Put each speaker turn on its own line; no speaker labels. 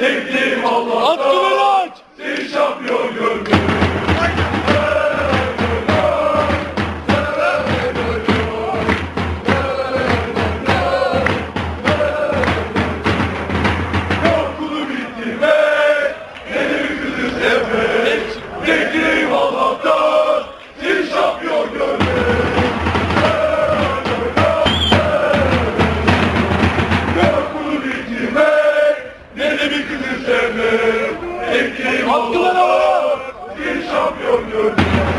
Hakkını Elimi gümüşlerle Ekleyin Hakkılar Bir şampiyon gördüm